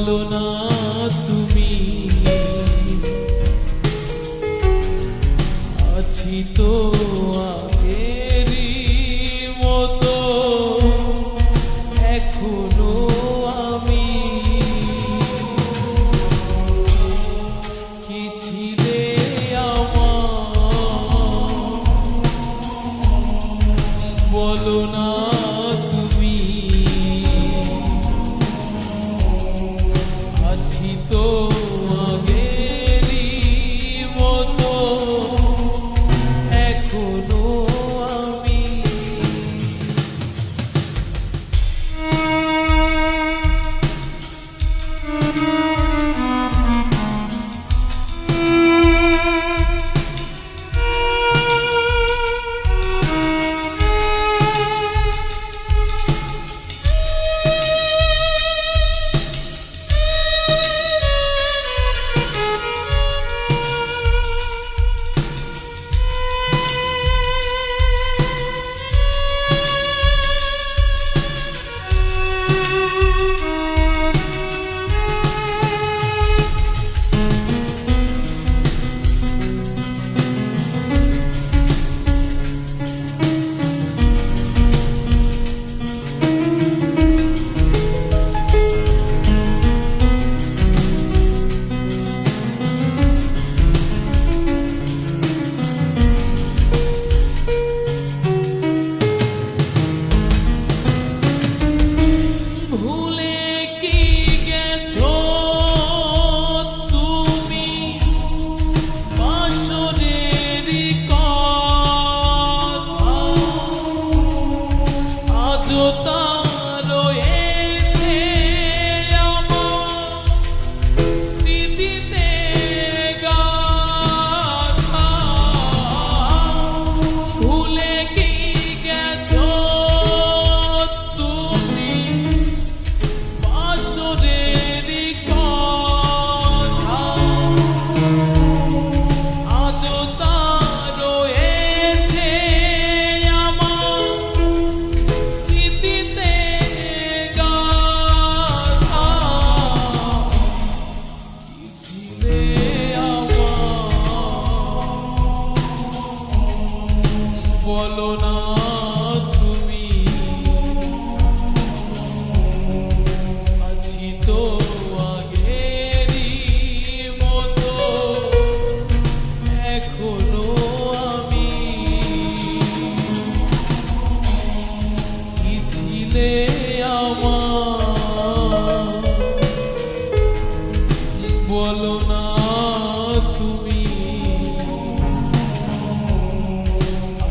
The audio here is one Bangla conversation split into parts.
বলো না তুমি। আছি তো estou. to the দিলে আমার। বলো না তুমি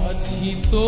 আছি তো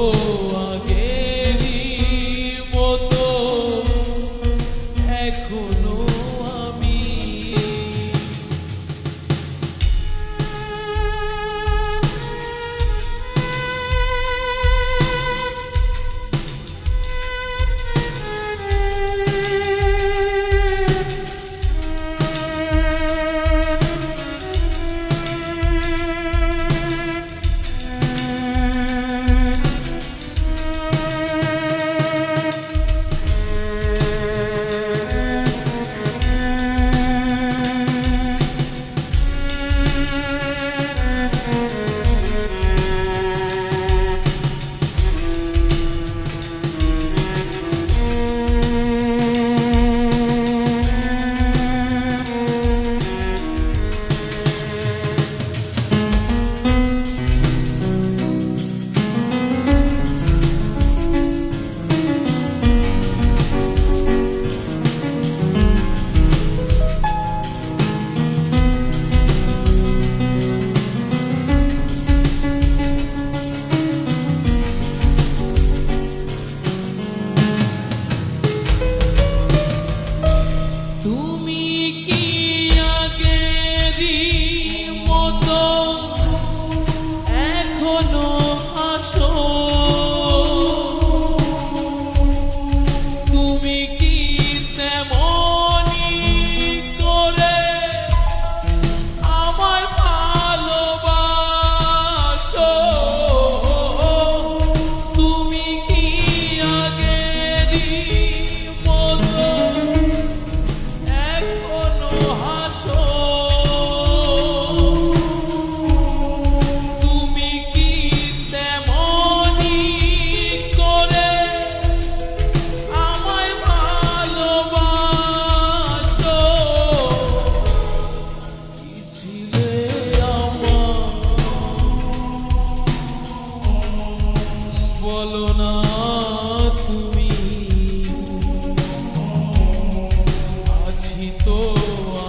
বলো না তুমি। আছি তো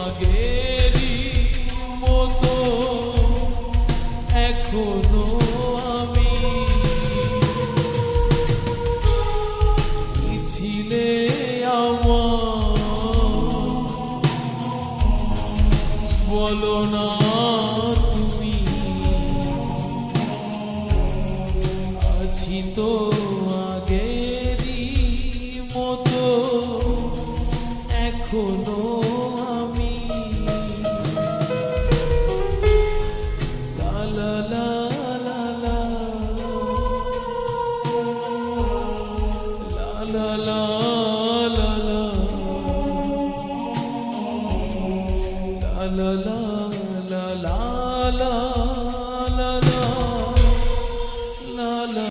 আগেরই মতো এখনও আমি। ছিলে আমার। বলো না তুমি। তো আগেরই মতো এখনও আমি। লা লা লা লা লা। লা লা